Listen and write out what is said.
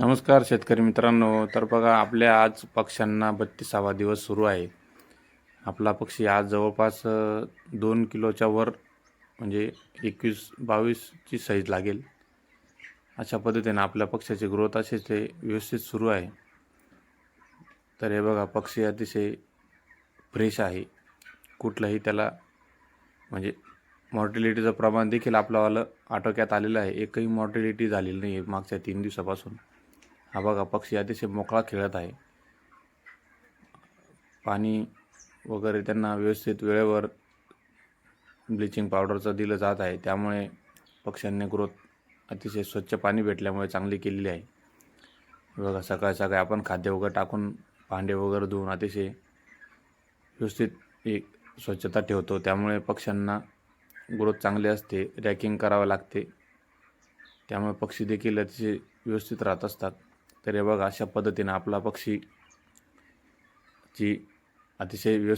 नमस्कार शेतकरी मित्रांनो. तर बघा आपल्या आज पक्ष्यांना बत्तीसावा दिवस सुरू आहे. आपला पक्षी आज जवळपास दोन किलोच्या वर म्हणजे एकवीस बावीसची साईज लागेल. अशा पद्धतीने आपल्या पक्षाची ग्रोथ असे ते व्यवस्थित सुरू आहे. तर हे बघा पक्षी अतिशय फ्रेश आहे. कुठलंही त्याला म्हणजे मॉर्टिलिटीचं प्रमाण देखील आपल्यावालं आटोक्यात आलेलं आहे. एकही मॉर्टिलिटी झालेली नाही आहे मागच्या तीन दिवसापासून. हा बघा पक्षी अतिशय मोकळा खेळत आहे. पाणी वगैरे त्यांना व्यवस्थित वेळेवर ब्लिचिंग पावडरचं दिलं जात आहे. त्यामुळे पक्ष्यांनी ग्रोथ अतिशय स्वच्छ पाणी भेटल्यामुळे चांगली केलेली आहे. बघा सकाळ सकाळी आपण खाद्य वगैरे टाकून भांडे वगैरे धुवून अतिशय व्यवस्थित एक स्वच्छता ठेवतो. त्यामुळे पक्ष्यांना ग्रोथ चांगली असते रॅकिंग करावं लागते. त्यामुळे पक्षी देखील अतिशय व्यवस्थित राहत असतात. तर हे बघा अशा पद्धतीनं आपला पक्षी ची अतिशय व्यवस्थित